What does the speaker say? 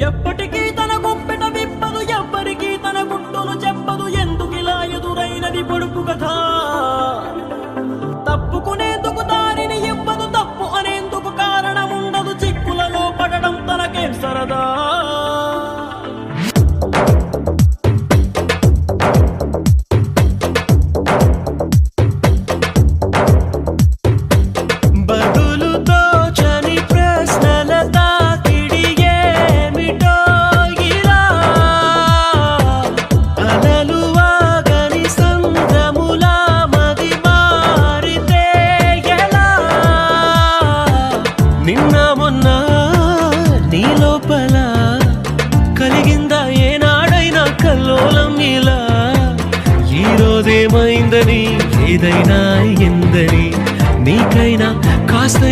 ఎప్పటికీ తన గుప్పెట విప్పదు ఎవ్వరికీ తన గుట్టును చెప్పదు ఎందుకిలా ఎదురైనది పొడుపు కథ? తప్పుకునేందుకు దారిని ఇవ్వదు తప్పు అనేందుకు కారణం ఉండదు చిక్కులలో పడడం తనకేం సరదా? నిన్న మొన్న నీ లోపల కలిగిందా ఏనాడైనా కల్లోలం ఇలా. ఈరోజేమైందని ఏదైనా ఎందని? నీకైనా కాస్త